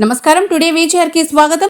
నమస్కారం today feature కి స్వాగతం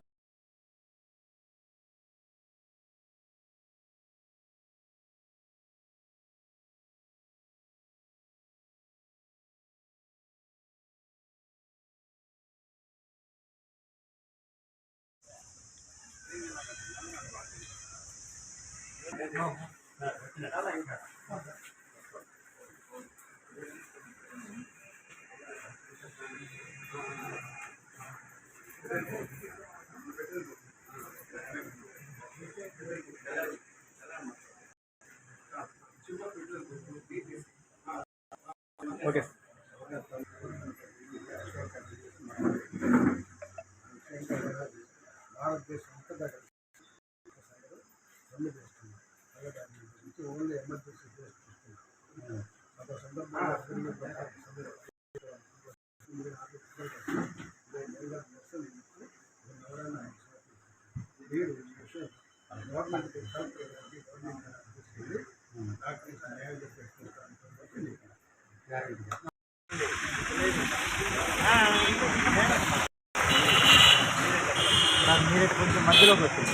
ఓకే భారతదేశం అంతటా రన్ను చేస్తుంది అలాగే దాని గురించి ఓన్లీ ఎమర్జెన్సీ చేస్తున్నాం ఒక సందర్భంగా మీరు గవర్నమెంట్ డాక్టర్స్ న్యాయం కొంచెం మధ్యలోకి వచ్చింది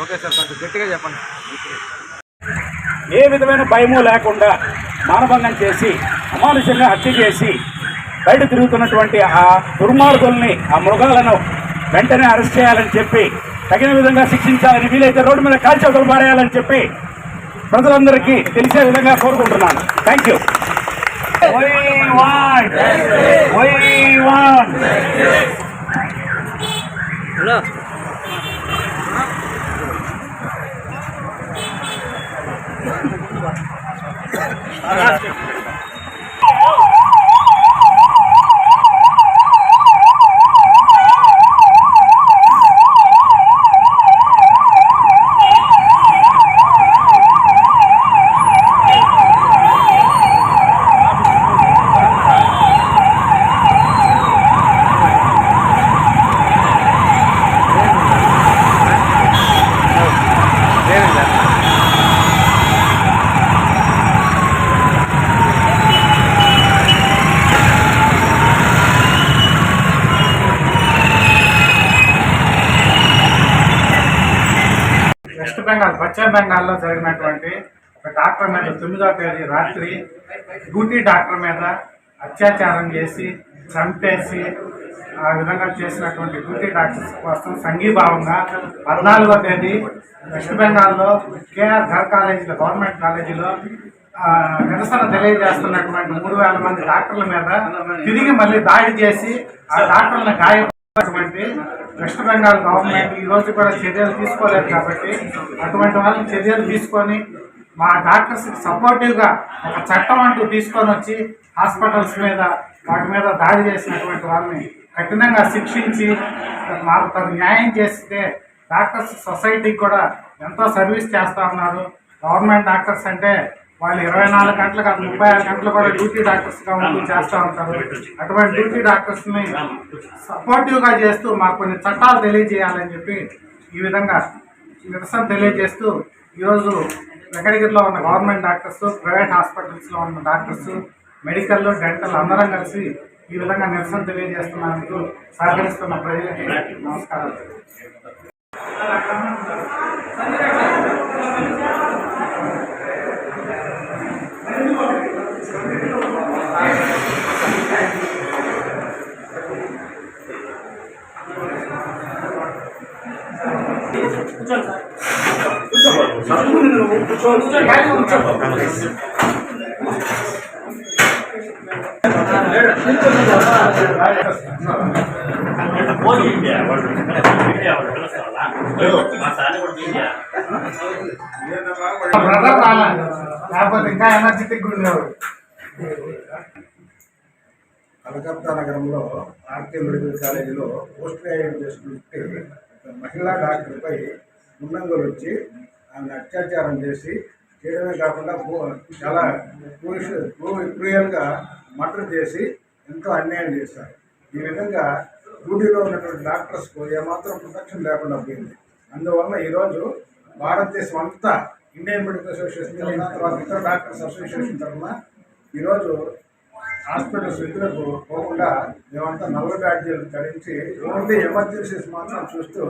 ఓకే సార్ కొంచెం గట్టిగా చెప్పండి ఏ విధమైన భయము లేకుండా మానభంగం చేసి అమానుషంగా హత్య చేసి బయట తిరుగుతున్నటువంటి ఆ దుర్మార్గుల్ని ఆ మృగాలను వెంటనే అరెస్ట్ చేయాలని చెప్పి తగిన విధంగా శిక్షించాలని వీలైతే రోడ్డు మీద కాల్చవతలు పారేయాలని చెప్పి ప్రజలందరికీ తెలిసే విధంగా కోరుకుంటున్నాను. Thank you west Bengal పశ్చిమ బెంగాల్లో జరిగినటువంటి ఒక డాక్టర్ మీద తొమ్మిదో తేదీ రాత్రి డ్యూటీ డాక్టర్ మీద అత్యాచారం చేసి చంపేసి ఆ విధంగా చేసినటువంటి డ్యూటీ డాక్టర్స్ కోసం సంఘీభావంగా పద్నాలుగో తేదీ వెస్ట్ బెంగాల్లో కేఆర్ ఘర్ కాలేజీలో గవర్నమెంట్ కాలేజీలో నిరసన తెలియజేస్తున్నటువంటి మూడు వేల మంది డాక్టర్ల మీద తిరిగి మళ్ళీ దాడి చేసి ఆ డాక్టర్లను గాయ అటువంటి వెస్ట్ బెంగాల్ గవర్నమెంట్ ఈ రోజు కూడా చర్యలు తీసుకోలేదు కాబట్టి అటువంటి వాళ్ళని చర్యలు తీసుకొని మా డాక్టర్స్ సపోర్టివ్గా ఒక చట్టం అంటూ తీసుకొని వచ్చి హాస్పిటల్స్ మీద వాటి మీద దాడి చేసినటువంటి వాళ్ళని కఠినంగా శిక్షించి మాకు తగు న్యాయం చేస్తే డాక్టర్స్ సొసైటీకి కూడా ఎంతో సర్వీస్ చేస్తూ ఉన్నారు. గవర్నమెంట్ డాక్టర్స్ అంటే వాళ్ళు ఇరవై నాలుగు గంటలు కాదు ముప్పై ఆరు గంటలు కూడా డ్యూటీ డాక్టర్స్గా ఉంటూ చేస్తూ ఉంటారు. అటువంటి డ్యూటీ డాక్టర్స్ని సపోర్టివ్గా చేస్తూ మాకు కొన్ని చట్టాలు తెలియజేయాలని చెప్పి ఈ విధంగా నిరసన తెలియజేస్తూ ఈరోజు వెంకటగిరిలో ఉన్న గవర్నమెంట్ డాక్టర్స్ ప్రైవేట్ హాస్పిటల్స్లో ఉన్న డాక్టర్స్ మెడికల్ డెంటల్ అందరం కలిసి ఈ విధంగా నిరసన తెలియజేస్తున్నందుకు సహకరిస్తున్న ప్రజలకి నమస్కారాలు. లేకపోతే ఇంకా ఎనర్జెటిక్ ఉండేవాడు కలకత్తా నగరంలో ఆర్కే మెడికల్ కాలేజీలో పోస్ట్ గ్రాడ్యుయేట్ చేస్తుంటే మహిళా డాక్టర్పై ముందంగులు వచ్చి ఆమెను అత్యాచారం చేసి చేయడమే కాకుండా చాలా చాలా క్రూయల్గా మర్డర్ చేసి ఎంతో అన్యాయం చేశారు. ఈ విధంగా డ్యూటీలో ఉన్నటువంటి డాక్టర్స్కు ఏమాత్రం ప్రొటెక్షన్ లేకుండా పోయింది. అందువల్ల ఈరోజు భారతదేశం అంతా ఇండియన్ మెడికల్ అసోసియేషన్ తర్వాత ఇతర డాక్టర్స్ అసోసియేషన్ తరఫున ఈరోజు హాస్పిటల్ విధులకు పోకుండా మేమంతా నల్ల బ్యాడ్జీలు ధరించి ఓన్లీ ఎమర్జెన్సీస్ మాత్రం చూస్తూ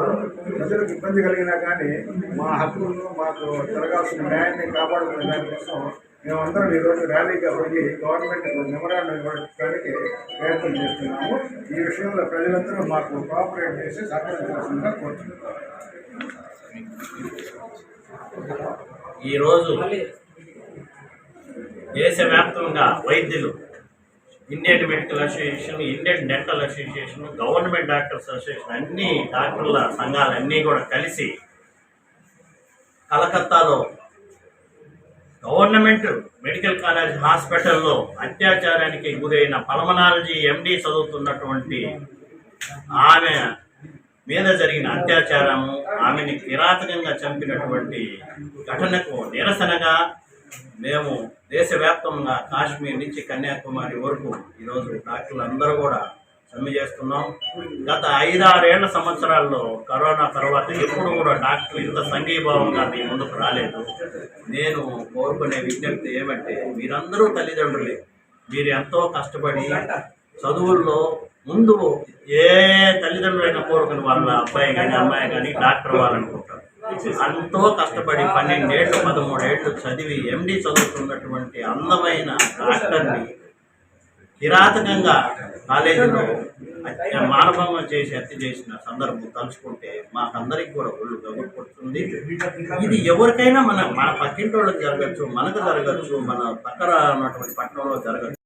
ప్రజలకు ఇబ్బంది కలిగినా కానీ మా హక్కులను మాకు జరగాల్సిన న్యాయాన్ని కాపాడుకునే దానికోసం మేమందరం ఈరోజు ర్యాలీగా పోయి గవర్నమెంట్ మెమరాండం ఇవ్వడానికి ప్రయత్నం చేస్తున్నాము. ఈ విషయంలో ప్రజలందరూ మాకు కోఆపరేట్ చేసి సహకరించాల్సిందిగా కోరుతున్నాము. ఈరోజు దేశవ్యాప్తంగా వైద్యులు Indian medical association Indian dental association government doctors association అన్ని డాక్టర్ల సంఘాలన్నీ కూడా కలిసి కలకత్తాలో గవర్నమెంట్ మెడికల్ కాలేజ్ హాస్పిటల్లో అత్యాచారానికి గురైన పల్మనాలజీ ఎండి చదువుతున్నటువంటి ఆమె మీద జరిగిన అత్యాచారము ఆమెని కిరాతకంగా చంపినటువంటి ఘటనకు నిరసనగా మేము దేశవ్యాప్తంగా కాశ్మీర్ నుంచి కన్యాకుమారి వరకు ఈరోజు డాక్టర్లు అందరూ కూడా సమ్మె చేస్తున్నాం. గత ఐదారేళ్ళ సంవత్సరాల్లో కరోనా తర్వాత ఎప్పుడు కూడా డాక్టర్లు ఇంత సంఘీభావంగా మీ ముందుకు రాలేదు. నేను కోరుకునే విజ్ఞప్తి ఏమంటే మీరందరూ తల్లిదండ్రులే. మీరు ఎంతో కష్టపడి చదువుల్లో ముందు ఏ తల్లిదండ్రులైనా కోరుకుని వాళ్ళ అబ్బాయి కానీ అమ్మాయి కానీ డాక్టర్ అవ్వాలనుకుంటారు ఎంతో కష్టపడి పన్నెండేళ్ళు పదమూడేళ్ళు చదివి ఎండి చదువుతున్నటువంటి అందమైన డాక్టర్ని కిరాతకంగా కాలేజీలో మానభంగం చేసి హత్య చేసిన సందర్భం తలుచుకుంటే మాకందరికి కూడా ఒళ్ళు గగురుపడుతుంది ఇది ఎవరికైనా మన మన పక్కింటోళ్ళకి జరగచ్చు మనకు జరగచ్చు మన పక్కన ఉన్నటువంటి పట్టణంలో జరగచ్చు.